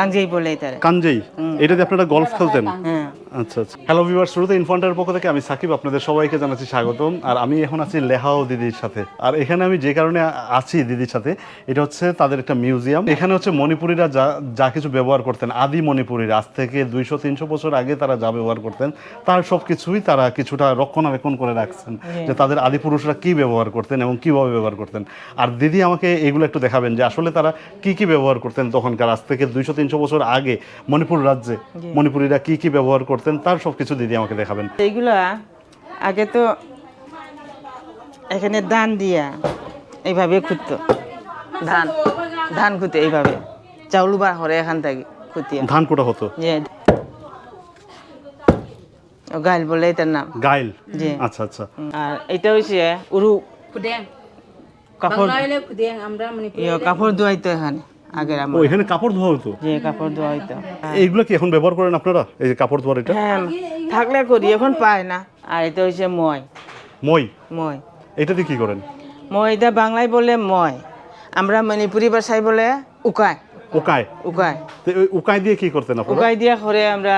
কাঞ্জেই বলে তারা। কাঞ্জেই। এটা যে আপনারা গলফ খেলতেন? হ্যাঁ। আচ্ছা আচ্ছা। হ্যালো ভিউয়ার শুরুতে ইনফন্টার পক্ষ থেকে আমি সাকিব আপনাদের সবাইকে জানাচ্ছি স্বাগতম। আর আমি এখন আছি লেহাও দিদির সাথে। আর এখানে আমি যে কারণে আছি দিদির সাথে এটা হচ্ছে তাদের একটা মিউজিয়াম এখানে হচ্ছে মণিপুরীরা যা যা কিছু ব্যবহার করতেন আদি মণিপুরীরা। আজ থেকে দুইশো তিনশো বছর আগে তারা যা ব্যবহার করতেন তার সব কিছুই তারা কিছুটা রক্ষণাবেক্ষণ করে রাখছেন। যে তাদের আদি পুরুষরা কি ব্যবহার করতেন এবং কীভাবে ব্যবহার করতেন। আর দিদি আমাকে এগুলো একটু দেখাবেন যে আসলে তারা কি কি ব্যবহার করতেন তখনকার আজ থেকে দুইশো তিনশো বছর আগে মণিপুর রাজ্যে মণিপুরীরা কি কি ব্যবহার করতেন? তার সব কিছু দিদি আমাকে দেখাবেন। এইগুলা আগে তো এখানে ধান দিয়া এইভাবে খুঁজতো ধান ধান খুঁতে এইভাবে। চাউল বার করে এখান থেকে খুঁতিয়া। ধান কোটা হতো? গাইল বলে এটার নাম। গাইল? আচ্ছা আচ্ছা। আর এটা হচ্ছে উরু। কাপড়। ইয়ে, কাপড় ধোয়াইতো এখানে। আগের ও আমার। এখানে কাপড় ধোয়া হতো? যে কাপড় ধোয়াইতো এইগুলো কি এখন ব্যবহার করেন আপনারা? এই যে কাপড় ধোয়ার এটা? হ্যাঁ থাকলে করি এখন পায় না। আর এটা হচ্ছে মই। মই? মই। এটা দিয়ে কি করেন? মই এটা বাংলায় বলে মই। আমরা মণিপুরি ভাষায় বলে উকায়। উকায়। উকায়। তো ওই উকায় দিয়ে কি করতেন আপনারা? উকাই দিয়া করে আমরা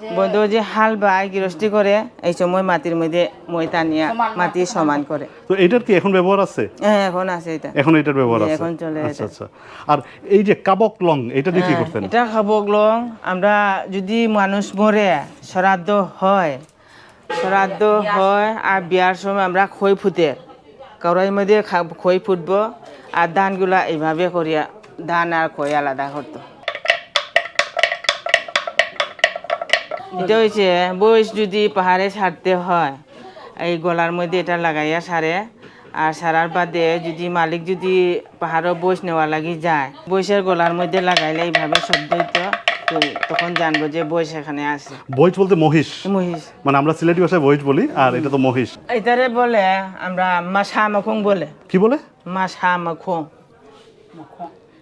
যে বন্ধ যে হাল বাই গৃহস্থী করে এই সময় মাটির মধ্যে মই টানিয়া মাটি সমান করে। তো এটার কি এখন ব্যবহার আছে? হ্যাঁ এখন আছে এটা। এখন এটার ব্যবহার আছে। এখন চলে আচ্ছা আচ্ছা। আর এই যে কাবক লং এটা দিয়ে কি করতেন? এটা খাব গ্লং আমরা যদি মানুষ মরে শ্রাদ্ধ হয় শ্রাদ্ধ হয় আর বিয়ার সময় আমরা খই ফুটে কড়াইয়ের মধ্যে খা- খই ফুটবো আর ধানগুলা এইভাবে করিয়া ধান আর খই আলাদা করতো। এটা হয়েছে বয়স যদি পাহাড়ে সারতে হয় এই গলার মধ্যে এটা লাগাইয়া সারে আর সারার বাদে যদি মালিক যদি পাহাড়ের বয়স নেওয়া লাগি যায় বয়সের গলার মধ্যে লাগাইলে এইভাবে শব্দ হইতো তো তখন জানব যে বয়স এখানে আছে। বইচ বলতে মহিষ? মহিষ। মানে আমরা সিলেটি ভাষায় বইচ বলি আর এটা তো মহিষ। এটারে বলে আমরা মাসা মাখুং বলে। কি বলে? মাসা মাখুং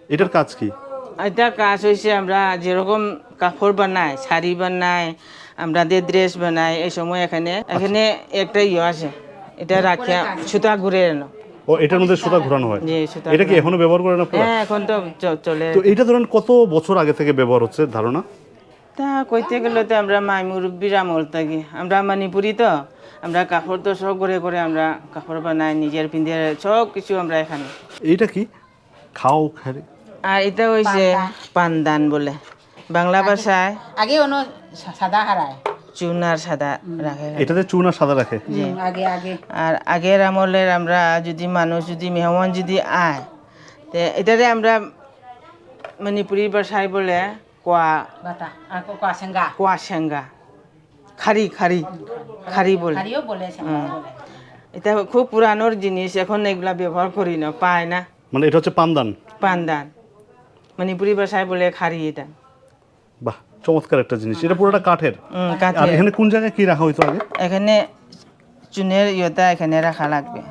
এটার কাজ কি? এটা কাজ হয়েছে আমরা যেরকম কাপড় বানাই শাড়ি বানাই আমরা যে ড্রেস বানাই এই সময় এখানে এখানে একটা ইয়ে আছে এটা রাখিয়া সুতা ঘুরে এনো ও এটার মধ্যে সুতা ঘোরানো হয়? এটা কি এখনও ব্যবহার করেন আপনারা? হ্যাঁ এখন তো চলে তো এটা ধরেন কত বছর আগে থেকে ব্যবহার হচ্ছে ধারণা? তা কইতে গেলে তো আমরা মাই মুরব্বীর আমল থাকি। আমরা মণিপুরি তো আমরা কাপড় তো সব করে করে আমরা কাপড় বানাই নিজের পিন্ধে সব কিছু আমরা এখানে। এইটা কি? খাও খারে আর এটা হয়েছে পানদান বলে। বাংলা ভাষায় আগে অন্য সাদা হারায়। চুনার সাদা রাখে। এটাতে চুন আর সাদা রাখে। আগে আগে। আর আগের আমলের আমরা যদি মানুষ যদি মেহমান যদি আয় তে এটারে আমরা মণিপুরি ভাষায় বলে কোয়া বাতা আর কো কাসেঙ্গা কোয়া সেঙ্গা। খারি খারি। খারি। বলে। এটা খুব পুরানোর জিনিস এখন এগুলা ব্যবহার করি না পায় না। মানে এটা হচ্ছে পামদান পানদান মণিপুরি ভাষায় বলে খারি এটা। বাহ চমৎকার একটা জিনিস। এটা পুরোটা কাঠের? আর এখানে কোন জায়গায় কি রাখা হইতো আগে? এখানে চুনের ইয়েটা এখানে রাখা লাগবে।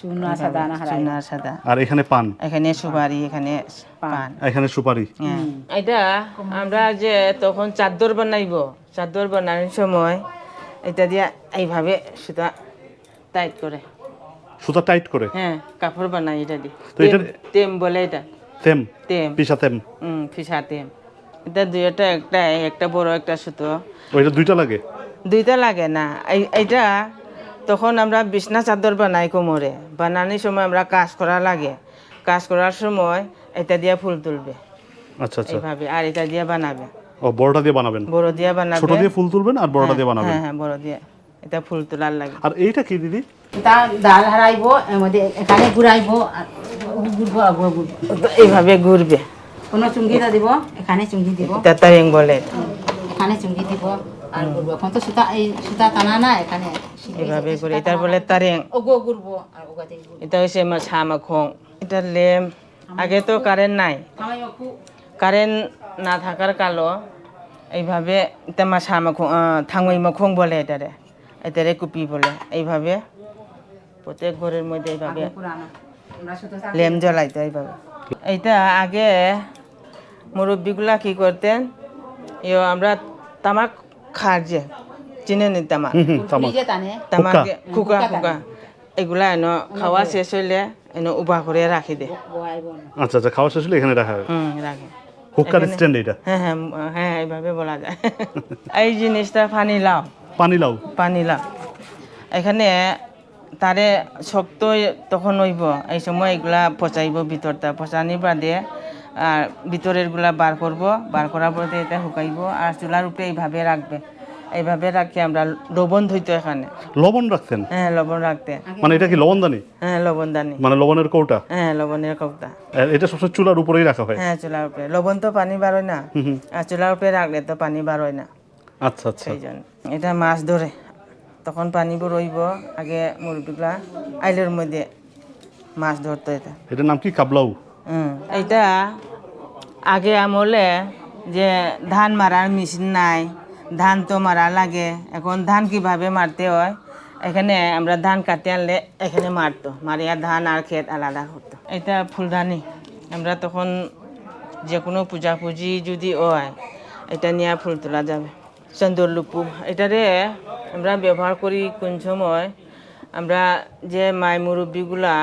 সুনা সাদা না হারায়। চুনার সাদা। আর এখানে পান? এখানে সুপারি এখানে পান। এখানে সুপারি? হ্যাঁ। এটা আমরা যে তখন চাদর বানাইব চাদর বানানোর সময় এটা দিয়ে এইভাবে সুতা টাইট করে। সুতা টাইট করে? হ্যাঁ কাপড় বানাই এটা দিয়ে তো এটা- তেম- তেম বলে এটা। তেম তেম পিসা তেম হুম ফিসা তেম এটা দুইটা একটা একটা বড় একটা সুতো ওইটা দুইটা লাগে? দুইটা লাগে না। এই- এইটা তখন আমরা বিছনা চাদর বানাই কোমরে। বানানোর সময় আমরা কাজ করা লাগে। কাজ করার সময় এটা দিয়ে ফুল তুলবে। আচ্ছা আচ্ছা। এইভাবে। আর এটা দিয়ে বানাবে। ও বড়টা দিয়ে বানাবেন? বড় দিয়ে বানাবে। ছোট দিয়ে ফুল তুলবেন আর বড়টা দিয়ে বানাবেন? হ্যাঁ হ্যাঁ বড় দিয়ে। এটা ফুল তোলার লাগে। আর এইটা কি দিদি? তা ডাল হারাইব এর মধ্যে এখানে ঘুরাইব আর ঘুরবো আগুয়া ঘুরবো তো এইভাবে ঘুরবে। কোনো চুঙ্গিটা দিব এখানে চুঙ্গি দিব। এটা তারিং বলে। এখানে চুঙ্গি দিব আর ঘুরবো। এখন তো সুতা এই সুতা টানা না এখানে এইভাবে করে এটা বলে তারিং ওগো ঘুরবো আর ওগাতে এটা হচ্ছে মাছা মাখং এটা লেম। আগে তো কারেন্ট নাই। কারেন্ট না থাকার কালো। এইভাবে এটা মাছা মাখং থাঙই মাখং বলে এটারে। এটারে কুপি বলে। এইভাবে প্রত্যেক ঘরের মধ্যে এইভাবে লেম জ্বলাইতো এইভাবে। এইটা আগে মুরব্বীগুলা কি করতেন? ইয়ো আমরা তামাক খার যে চিনে নি তামাক। তামাক। খুকা খুকা এগুলা এনে খাওয়া শেষ হইলে এনে উবা করে রাখি দে। আচ্ছা আচ্ছা খাওয়া শেষ হলে এখানে রাখা হয়? হুম রাখে। হুক্কার স্ট্যান্ড এটা হ্যাঁ হ্যাঁ হ্যাঁ এইভাবে বলা যায়। এই জিনিসটা পানি লাও। পানি লাউ পানি লাও। এখানে তারে শক্ত তখন হইব এই সময় এগুলা পচাইব ভিতরটা পচানির বাদে আর ভিতরেরগুলা বার করব বার করার পরে এটা শুকাইব আর চুলার উপরে এইভাবে রাখবে এইভাবে রাখি আমরা লবণ ধুইতো এখানে। লবণ রাখতেন হ্যাঁ লবণ রাখতে মানে এটা কি লবণদানি? হ্যাঁ লবণ দানি মানে লবণের কৌটা? হ্যাঁ লবণের কৌটা। এটা সবসময় চুলার উপরেই রাখা হয়। হ্যাঁ চুলার উপরে। লবণ তো পানি বারোয় না। আর চুলার উপরে রাখলে তো পানি বারোয় না। আচ্ছা আচ্ছা। এটা মাছ ধরে। তখন পানি রইব আগে মুরগিগুলা আইলের মধ্যে মাছ ধরতো এটা। এটার নাম কি? কাবলাউ হুম এটা আগে আমলে যে ধান মারার মেশিন নাই ধান তো মারা লাগে এখন ধান কীভাবে মারতে হয় এখানে আমরা ধান কাটতে আনলে এখানে মারতো মারিয়া ধান আর ক্ষেত আলাদা হতো। এটা ফুলদানি আমরা তখন যে কোনো পূজা পুজি যদি হয় এটা নিয়ে ফুল তোলা যাবে। চন্দর লুপু এটারে আমরা ব্যবহার করি কোন সময় আমরা যে মাই মুরব্বীগুলা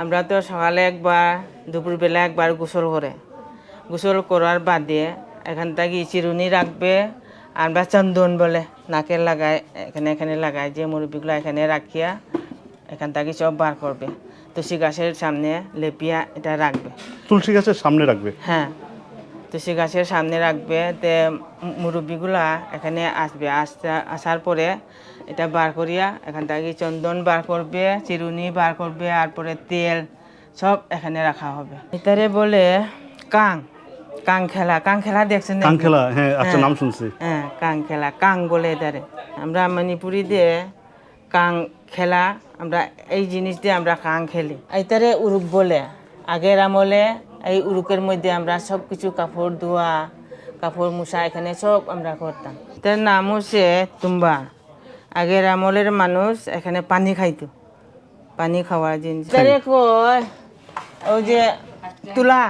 আমরা তো সকালে একবার দুপুরবেলা একবার গোসল করে গোসল করার বাদে এখান থেকে চিরুনি রাখবে আমরা চন্দন বলে নাকে লাগায় এখানে এখানে লাগায় যে মুরব্বীগুলো এখানে রাখিয়া এখান থেকে সব বার করবে। তুলসী গাছের সামনে লেপিয়া এটা রাখবে। তুলসী গাছের সামনে রাখবে? হ্যাঁ। তুলসী গাছের সামনে রাখবে তে মুরব্বিগুলা এখানে আসবে। আসতে আসার পরে এটা বার করিয়া এখান থেকে চন্দন বার করবে চিরুনি বার করবে আর পরে তেল সব এখানে রাখা হবে। এটারে বলে কাং কাং খেলা। কাং খেলা দেখছেন কাং খেলা হ্যাঁ আচ্ছা নাম শুনছি। হ্যাঁ কাং খেলা কাং বলে এটারে। আমরা মণিপুরি দিয়ে কাং খেলা আমরা এই জিনিস দিয়ে আমরা কাং খেলি। এইটারে উরুক বলে আগের আমলে এই উরুকের মধ্যে আমরা সব কিছু কাপড় ধোয়া কাপড় মুছা এখানে সব আমরা করতাম। তার নাম হচ্ছে তুম্বা। আগের আমলের মানুষ এখানে পানি খাইতো। পানি খাওয়ার জিনিস। ওই যে তুলা।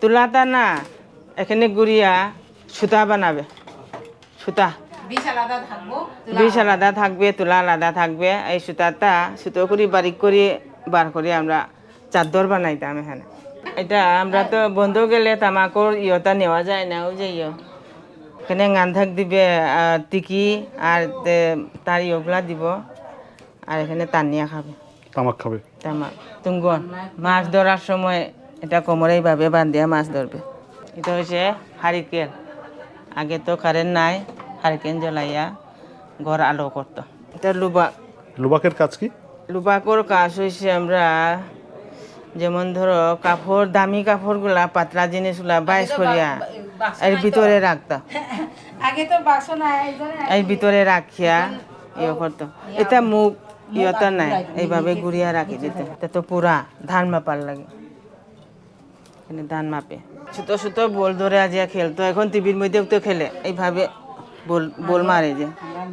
তুলাটা না এখানে গুড়িয়া সুতা বানাবে। সুতা। বিষ আলাদা থাকবে তুলা আলাদা থাকবে। এই সুতাটা সুতো করে বারিক করে বার করে আমরা চাদর বানাইতাম এখানে। এটা আমরা তো বন্ধ গেলে তামাকর ইয়টা নেওয়া যায় না ওই যে ইয়। এখানে গান্ধাক দিবে টিকি আর তার ইয়গুলা দিব আর এখানে তানিয়া খাবে। তামাক খাবে? তামাক। তুঙ্গন মাছ ধরার সময় এটা কোমরে এইভাবে বান্ধিয়া মাছ ধরবে এটা হচ্ছে হারিকেন আগে তো কারেন্ট নাই হারিকেন জ্বলাইয়া ঘর আলো করতো এটা লুবা লুবাকের কাজ কি? লুবাকর কাজ হয়েছে আমরা যেমন ধরো কাপড় দামি কাপড়গুলা পাতলা জিনিসগুলা বাইশ করিয়া এর ভিতরে রাখতাম আগে তো বাক্স নাই এই ভিতরে রাখিয়া ইয়ে করতো। এটা মুখ ইয়তা নাই এইভাবে ঘুরিয়া রাখি দিতে। এটা তো পুরা ধান মাপার লাগে। এখানে ধান মাপে। ছোট ছোট বল ধরে আজিয়া খেলতো এখন টিভির মধ্যেও তো খেলে। এইভাবে বল বল মারে যে।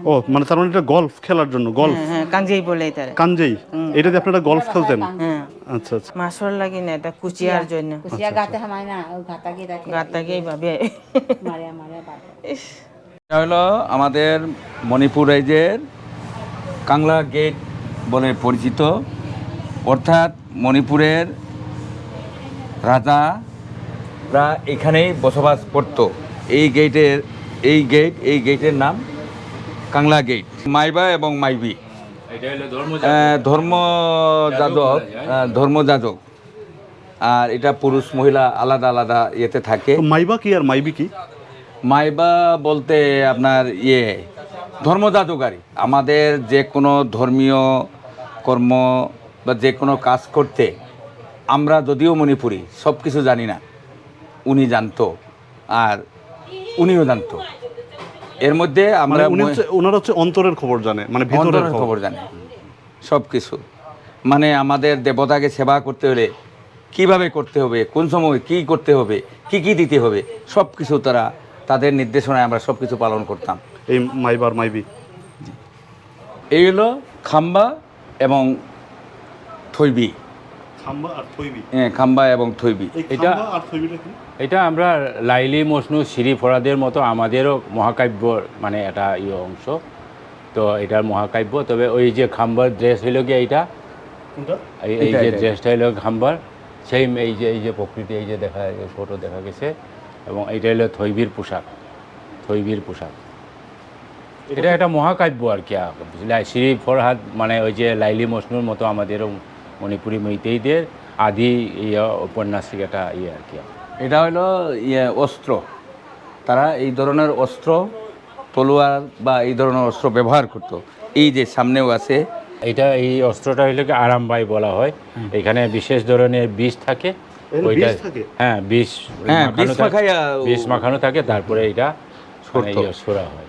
ও মানে তার মানে এটা গলফ খেলার জন্য গলফ হ্যাঁ হ্যাঁ কাঞ্জেই বলে এটারে। কাঞ্জেই। এটা দিয়ে আপনারা গলফ খেলতেন। হ্যাঁ। আচ্ছা আচ্ছা। মাছর লাগি না এটা কুচিয়ার জন্য। কুচিয়া গাতে হামায় না ও গাতা। গিয়ে রাখে গাতাকে এইভাবে। মারিয়া মারিয়া বার ইস, এটা হলো আমাদের মণিপুর রাজ্যের কাংলা গেট বলে পরিচিত। অর্থাৎ মণিপুরের রাজারা এখানেই বসবাস করত। এই গেটের এই গেট এই গেটের নাম কাংলা গেট। মাইবা এবং মাইবি। ধর্ম যাজক ধর্ম যাজক আর এটা পুরুষ মহিলা আলাদা আলাদা ইয়েতে থাকে। মাইবা কি আর মাইবি কি? মাইবা বলতে আপনার ইয়ে ধর্ম ধর্মযাজকারী। আমাদের যে কোনো ধর্মীয় কর্ম বা যে কোনো কাজ করতে আমরা যদিও মণিপুরি সব কিছু জানি না। উনি জানতো আর উনিও জানতো। এর মধ্যে মানে আমরা ওনারা হচ্ছে অন্তরের খবর জানে মানে ভিতরের খবর। জানে। সব কিছু মানে আমাদের দেবতাকে সেবা করতে হলে কীভাবে করতে হবে কোন সময় কি করতে হবে কি কি দিতে হবে সব কিছু তারা তাদের নির্দেশনায় আমরা সব কিছু পালন করতাম। এই মাইবার মাইবি এই হলো খাম্বা এবং থইবি। হ্যাঁ, খাম্বা এবং থইবি। এটা- কি? এটা আমরা লাইলি মজনু সিঁড়ি ফরাদের মতো আমাদেরও মহাকাব্য মানে এটা ইয়ে অংশ। তো এটার মহাকাব্য তবে ওই যে খাম্বার ড্রেস হইল গিয়ে এইটা? এই- এই যে ড্রেসটা হইল খাম্বার সেই এই যে এই যে প্রকৃতি এই যে দেখা ফটো দেখা গেছে এবং এটা হলো থৈবির পোশাক থৈবির পোশাক। এটা একটা মহাকাব্য আর কি শ্রী ফরহাদ মানে ওই যে লাইলি মজনুর মতো আমাদেরও মণিপুরি মৈতেইদের আদি ইয়ে উপন্যাসিক একটা ইয়ে আর কি। এটা হলো ইয়ে অস্ত্র। তারা এই ধরনের অস্ত্র তলোয়ার বা এই ধরনের অস্ত্র ব্যবহার করতো। এই যে সামনেও আছে। এটা এই অস্ত্রটা হইলে কি আরামবাই বলা হয়। এখানে বিশেষ ধরনের বিষ থাকে। ওইটা হ্যাঁ বিষ হ্যাঁ, বিষ মাখানো থাকে তারপরে এটা মানে ছুড়তো। ইয়ে ছোড়া হয়।